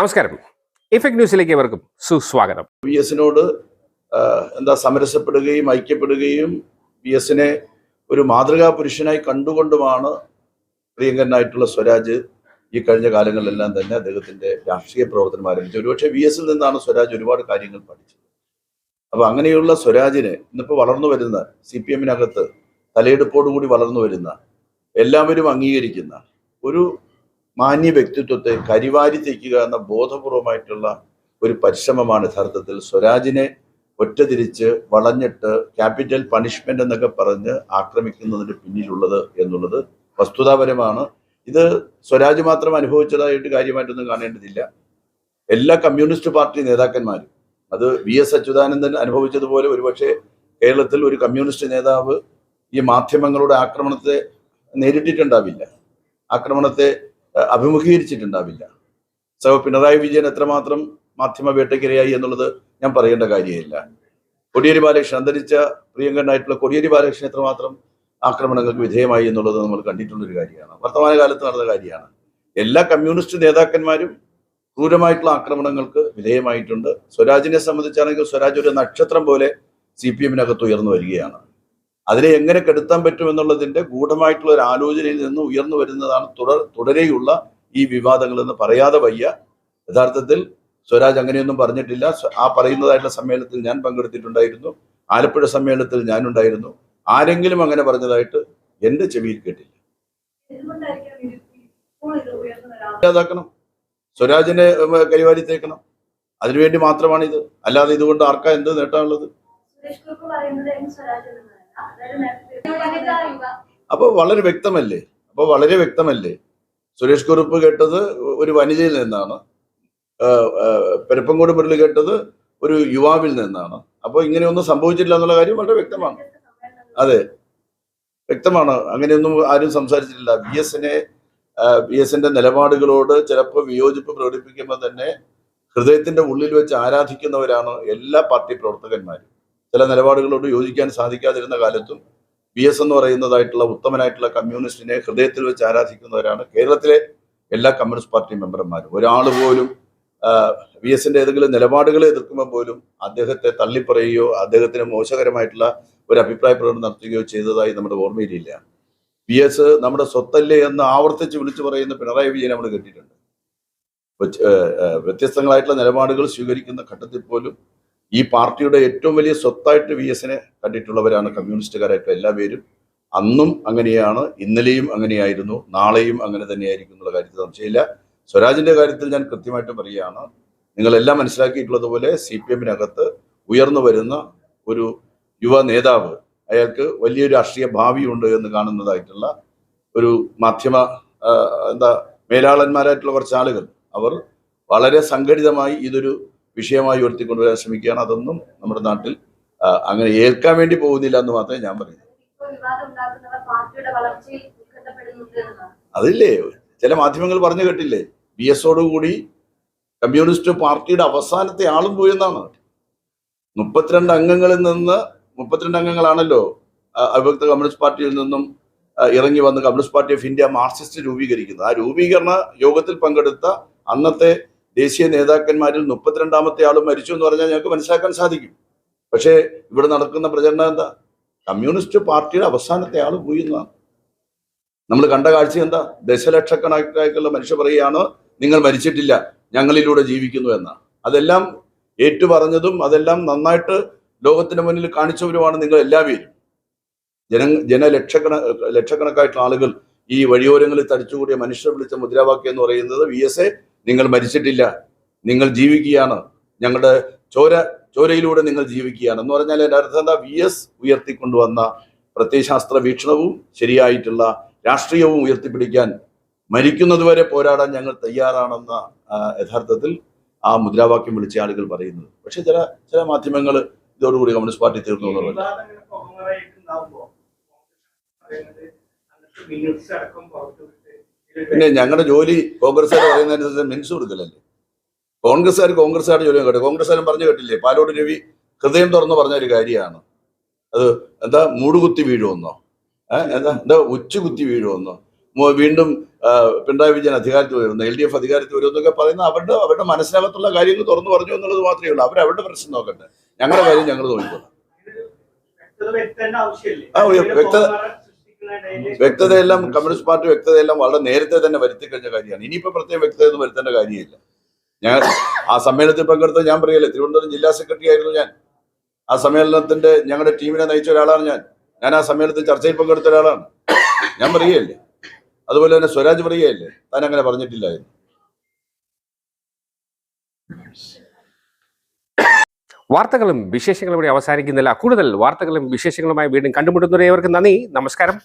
നമസ്കാരം. ഇഫക്ട് ന്യൂസിലേക്ക് ഏവർക്കും സുസ്വാഗതം. വി എസിനോട് എന്താ സമരസപ്പെടുകയും ഐക്യപ്പെടുകയും വി എസിനെ ഒരു മാതൃകാ പുരുഷനായി കണ്ടുകൊണ്ടുമാണ് പ്രിയങ്കരനായിട്ടുള്ള സ്വരാജ് ഈ കഴിഞ്ഞ കാലങ്ങളിലെല്ലാം തന്നെ അദ്ദേഹത്തിന്റെ രാഷ്ട്രീയ പ്രവർത്തനം ആരംഭിച്ചത്. ഒരുപക്ഷെ വി എസിൽ നിന്നാണ് സ്വരാജ് ഒരുപാട് കാര്യങ്ങൾ പഠിച്ചത്. അപ്പൊ അങ്ങനെയുള്ള സ്വരാജിന് ഇന്നിപ്പോൾ വളർന്നു വരുന്ന സി പി എമ്മിനകത്ത് തലയെടുപ്പോടുകൂടി വളർന്നു വരുന്ന എല്ലാവരും അംഗീകരിക്കുന്ന ഒരു മാന്യ വ്യക്തിത്വത്തെ കരിവാരി തേക്കുക എന്ന ബോധപൂർവമായിട്ടുള്ള ഒരു പരിശ്രമമാണ് യഥാർത്ഥത്തിൽ സ്വരാജിനെ ഒറ്റതിരിച്ച് വളഞ്ഞിട്ട് ക്യാപിറ്റൽ പണിഷ്മെന്റ് എന്നൊക്കെ പറഞ്ഞ് ആക്രമിക്കുന്നതിന് പിന്നിലുള്ളത് എന്നുള്ളത് വസ്തുതാപരമാണ്. ഇത് സ്വരാജ് മാത്രം അനുഭവിച്ചതായിട്ട് കാര്യമായിട്ടൊന്നും കാണേണ്ടതില്ല. എല്ലാ കമ്മ്യൂണിസ്റ്റ് പാർട്ടി നേതാക്കന്മാരും അത് വി എസ് അച്യുതാനന്ദൻ അനുഭവിച്ചതുപോലെ ഒരുപക്ഷെ കേരളത്തിൽ ഒരു കമ്മ്യൂണിസ്റ്റ് നേതാവ് ഈ മാധ്യമങ്ങളുടെ ആക്രമണത്തെ നേരിട്ടിട്ടുണ്ടാവില്ല. ആക്രമണത്തെ അഭിമുഖീകരിച്ചിട്ടുണ്ടാവില്ല. സഹ പിണറായി വിജയൻ എത്രമാത്രം മാധ്യമ വേട്ടക്കിരയായി എന്നുള്ളത് ഞാൻ പറയേണ്ട കാര്യമില്ല. കൊടിയേരി ബാലകൃഷ്ണൻ അന്തരിച്ച പ്രിയങ്കരനായിട്ടുള്ള കൊടിയേരി ബാലകൃഷ്ണൻ എത്രമാത്രം ആക്രമണങ്ങൾക്ക് വിധേയമായി എന്നുള്ളത് നമ്മൾ കണ്ടിട്ടുള്ള ഒരു കാര്യമാണ്. വർത്തമാനകാലത്ത് നടന്ന കാര്യമാണ്. എല്ലാ കമ്മ്യൂണിസ്റ്റ് നേതാക്കന്മാരും ക്രൂരമായിട്ടുള്ള ആക്രമണങ്ങൾക്ക് വിധേയമായിട്ടുണ്ട്. സ്വരാജിനെ സംബന്ധിച്ചാണെങ്കിൽ സ്വരാജ് ഒരു നക്ഷത്രം പോലെ സി പി എമ്മിനകത്ത് ഉയർന്നു വരികയാണ്. അതിനെ എങ്ങനെ കെടുത്താൻ പറ്റുമെന്നുള്ളതിന്റെ ഗൂഢമായിട്ടുള്ള ഒരു ആലോചനയിൽ നിന്ന് ഉയർന്നു വരുന്നതാണ് തുടർ തുടരെയുള്ള ഈ വിവാദങ്ങൾ എന്ന് പറയാതെ വയ്യ. യഥാർത്ഥത്തിൽ സ്വരാജ് അങ്ങനെയൊന്നും പറഞ്ഞിട്ടില്ല. ആ പറയുന്നതായിട്ടുള്ള സമ്മേളനത്തിൽ ഞാൻ പങ്കെടുത്തിട്ടുണ്ടായിരുന്നു. ആലപ്പുഴ സമ്മേളനത്തിൽ ഞാനുണ്ടായിരുന്നു. ആരെങ്കിലും അങ്ങനെ പറഞ്ഞതായിട്ട് എന്റെ ചെവിയിൽ കേട്ടില്ല? ഇല്ലാതാക്കണം. സ്വരാജിനെ കൈവാരി തേക്കണം അതിനുവേണ്ടി മാത്രമാണ് ഇത് അല്ലാതെ ഇതുകൊണ്ട് ആർക്കാ എന്ത് നേട്ടമുള്ളത് അപ്പോൾ വളരെ വ്യക്തമല്ലേ? അപ്പോൾ വളരെ വ്യക്തമല്ലേ? സുരേഷ് കുറുപ്പ് കേട്ടത് ഒരു വനിതയിൽ നിന്നാണ്. പെരപ്പങ്കോട് മുരളി കേട്ടത് ഒരു യുവാവിൽ നിന്നാണ്. അപ്പോൾ ഇങ്ങനെയൊന്നും സംഭവിച്ചില്ല എന്നുള്ള കാര്യം വളരെ വ്യക്തമാണ്. അതെ. വ്യക്തമാണ്. അങ്ങനെയൊന്നും ആരും സംസാരിച്ചിട്ടില്ല. ബി എസിനെ ബി എസിന്റെ നിലപാടുകളോട് ചിലപ്പോൾ വിയോജിപ്പ് പ്രകടിപ്പിക്കുമ്പോൾ തന്നെ ഹൃദയത്തിന്റെ ഉള്ളിൽ വെച്ച് ആരാധിക്കുന്നവരാണ് എല്ലാ പാർട്ടി പ്രവർത്തകന്മാരും. ചില നിലപാടുകളോട് യോജിക്കാൻ സാധിക്കാതിരുന്ന കാലത്തും ബി എസ് എന്ന് പറയുന്നതായിട്ടുള്ള ഉത്തമനായിട്ടുള്ള കമ്മ്യൂണിസ്റ്റിനെ ഹൃദയത്തിൽ വെച്ച് ആരാധിക്കുന്നവരാണ് കേരളത്തിലെ എല്ലാ കമ്മ്യൂണിസ്റ്റ് പാർട്ടി മെമ്പർമാരും. ഒരാൾ പോലും വി എസിന്റെ ഏതെങ്കിലും നിലപാടുകളെ എതിർക്കുമ്പോൾ പോലും അദ്ദേഹത്തെ തള്ളിപ്പറയുകയോ അദ്ദേഹത്തിന് മോശകരമായിട്ടുള്ള ഒരു അഭിപ്രായ പ്രകടനം നടത്തുകയോ ചെയ്തതായി നമ്മുടെ ഓർമ്മയിലില്ല. വി എസ് നമ്മുടെ സ്വത്തല്ലേ എന്ന് ആവർത്തിച്ച് വിളിച്ചു പറയുന്ന പിണറായി വിജയൻ നമ്മൾ കേട്ടിട്ടുണ്ട്. വ്യത്യസ്തങ്ങളായിട്ടുള്ള നിലപാടുകൾ സ്വീകരിക്കുന്ന ഘട്ടത്തിൽ പോലും ഈ പാർട്ടിയുടെ ഏറ്റവും വലിയ സ്വത്തായിട്ട് വി എസിനെ കണ്ടിട്ടുള്ളവരാണ് എല്ലാ എല്ലാവരും അന്നും അങ്ങനെയാണ് ഇന്നലെയും അങ്ങനെയായിരുന്നു നാളെയും അങ്ങനെ തന്നെയായിരിക്കും എന്നുള്ള കാര്യത്തിൽ സംശയമില്ല. സ്വരാജിന്റെ കാര്യത്തിൽ ഞാൻ കൃത്യമായിട്ട് പറയുകയാണ് നിങ്ങളെല്ലാം മനസ്സിലാക്കിയിട്ടുള്ളതുപോലെ സി പി എമ്മിനകത്ത് ഉയർന്നു വരുന്ന ഒരു യുവ നേതാവ് അയാൾക്ക് വലിയ രാഷ്ട്രീയ ഭാവിയുണ്ട് എന്ന് കാണുന്നതായിട്ടുള്ള ഒരു മാധ്യമ എന്താ മേലാളന്മാരായിട്ടുള്ള കുറച്ച് ആളുകൾ അവർ വളരെ സംഘടിതമായി ഇതൊരു വിഷയമായി ഉയർത്തിക്കൊണ്ടുവരാൻ ശ്രമിക്കുകയാണ്. അതൊന്നും നമ്മുടെ നാട്ടിൽ അങ്ങനെ ഏൽക്കാൻ വേണ്ടി പോകുന്നില്ല എന്ന് മാത്രമേ ഞാൻ പറയൂ വിവാദം ഉണ്ടാക്കുന്നവർ പാർട്ടിയുടെ വളർച്ചയിൽ ഉത്കണ്ഠപ്പെടുന്നുണ്ട് എന്നതാണ് അതില്ലേ? ചില മാധ്യമങ്ങൾ പറഞ്ഞു കേട്ടില്ലേ? ബി എസോടുകൂടി കമ്മ്യൂണിസ്റ്റ് പാർട്ടിയുടെ അവസാനത്തെ ആളും പോയെന്നാണ് മുപ്പത്തിരണ്ട് അംഗങ്ങളിൽ നിന്ന് മുപ്പത്തിരണ്ട് അംഗങ്ങളാണല്ലോ അവിഭക്ത കമ്മ്യൂണിസ്റ്റ് പാർട്ടിയിൽ നിന്നും ഇറങ്ങി വന്ന് communist party of India Marxist രൂപീകരിക്കുന്നത്. ആ രൂപീകരണ യോഗത്തിൽ പങ്കെടുത്ത അന്നത്തെ ദേശീയ നേതാക്കന്മാരിൽ മുപ്പത്തിരണ്ടാമത്തെ ആളും മരിച്ചു എന്ന് പറഞ്ഞാൽ ഞങ്ങൾക്ക് മനസ്സിലാക്കാൻ സാധിക്കും. പക്ഷേ ഇവിടെ നടക്കുന്ന പ്രചരണം എന്താ? കമ്മ്യൂണിസ്റ്റ് പാർട്ടിയുടെ അവസാനത്തെ ആൾ പോയി എന്നാണ്. നമ്മൾ കണ്ട കാഴ്ച എന്താ? ദശലക്ഷക്കണക്കായിട്ടുള്ള മനുഷ്യർ പറയുകയാണ് നിങ്ങൾ മരിച്ചിട്ടില്ല ഞങ്ങളിലൂടെ ജീവിക്കുന്നു എന്നാണ്. അതെല്ലാം ഏറ്റുപറഞ്ഞതും അതെല്ലാം നന്നായിട്ട് ലോകത്തിന് മുന്നിൽ കാണിച്ചവരുമാണ് നിങ്ങൾ എല്ലാവരും. ജന ജനലക്ഷക്കണ ലക്ഷക്കണക്കായിട്ടുള്ള ആളുകൾ ഈ വഴിയോരങ്ങളിൽ തടിച്ചുകൂടിയ മനുഷ്യർ വിളിച്ച മുദ്രാവാക്യം എന്ന് പറയുന്നത് വി എസ് എ നിങ്ങൾ മരിച്ചിട്ടില്ല നിങ്ങൾ ജീവിക്കുകയാണ്. ഞങ്ങളുടെ ചോര ചോരയിലൂടെ നിങ്ങൾ ജീവിക്കുകയാണ്. എന്ന് പറഞ്ഞാൽ എന്റെ അർത്ഥം എന്താ? വി എസ് ഉയർത്തിക്കൊണ്ടുവന്ന പ്രത്യയശാസ്ത്ര വീക്ഷണവും ശരിയായിട്ടുള്ള രാഷ്ട്രീയവും ഉയർത്തിപ്പിടിക്കാൻ മരിക്കുന്നതുവരെ പോരാടാൻ ഞങ്ങൾ തയ്യാറാണെന്ന യഥാർത്ഥത്തിൽ ആ മുദ്രാവാക്യം വിളിച്ച ആളുകൾ പറയുന്നത്. പക്ഷെ ചില ചില മാധ്യമങ്ങൾ ഇതോടുകൂടി കമ്മ്യൂണിസ്റ്റ് പാർട്ടി തീർന്നു എന്നുള്ളത് അടക്കം പിന്നെ ഞങ്ങളുടെ ജോലി കോൺഗ്രസ്സുകാർ പറയുന്നതിനനുസരിച്ച് മിൻസ് കൊടുക്കലല്ലേ? കോൺഗ്രസ്സുകാർ കോൺഗ്രസ്സുകാരുടെ ജോലി കേട്ടോ കോൺഗ്രസ്സുകാരും പറഞ്ഞു കേട്ടില്ലേ? പാലോട് രവി ഹൃദയം തുറന്ന് പറഞ്ഞ ഒരു കാര്യമാണ്. അത് എന്താ മൂടുകുത്തി വീഴുമെന്നോ? എന്താ എന്താ ഉച്ചുകുത്തി വീഴുമെന്നോ? വീണ്ടും പിണറായി വിജയൻ അധികാരത്തിൽ വരുന്നു. എൽ ഡി എഫ് അധികാരത്തിൽ വരുമെന്നൊക്കെ എന്നൊക്കെ പറയുന്ന. അവരുടെ അവരുടെ മനസ്സിനകത്തുള്ള കാര്യങ്ങൾ തുറന്നു പറഞ്ഞു എന്നുള്ളത് മാത്രമേ ഉള്ളൂ. അവർ അവരുടെ പ്രശ്നം നോക്കട്ടെ. ഞങ്ങളുടെ കാര്യം ഞങ്ങൾ നോക്കിക്കോളാം. ആ, വ്യക്തത- വ്യക്തതയെല്ലാം കമ്മ്യൂണിസ്റ്റ് പാർട്ടി വ്യക്തതയെല്ലാം വളരെ നേരത്തെ തന്നെ വരുത്തി കഴിഞ്ഞ കാര്യമാണ്. ഇനിയിപ്പോ പ്രത്യേകം വ്യക്തത ഒന്നും വരുത്തേണ്ട കാര്യമില്ല. ഞാൻ ആ സമ്മേളനത്തിൽ പങ്കെടുത്ത ഞാൻ പറയല്ലേ തിരുവനന്തപുരം ജില്ലാ സെക്രട്ടറി ആയിരുന്നു ഞാൻ. ആ സമ്മേളനത്തിന്റെ ഞങ്ങളുടെ ടീമിനെ നയിച്ച ഒരാളാണ് ഞാൻ. ഞാൻ ആ സമ്മേളനത്തിൽ ചർച്ചയിൽ പങ്കെടുത്ത ഒരാളാണ്. ഞാൻ പറയുകയല്ലേ? അതുപോലെ തന്നെ സ്വരാജ് പറയുകയല്ലേ? താൻ അങ്ങനെ പറഞ്ഞിട്ടില്ലായിരുന്നു. വാർത്തകളും വിശേഷങ്ങളും ഇവിടെ അവസാനിക്കുന്നില്ല. കൂടുതൽ വാർത്തകളും വിശേഷങ്ങളുമായി വീണ്ടും കണ്ടുമുട്ടുന്നവരെ നന്ദി. നമസ്കാരം.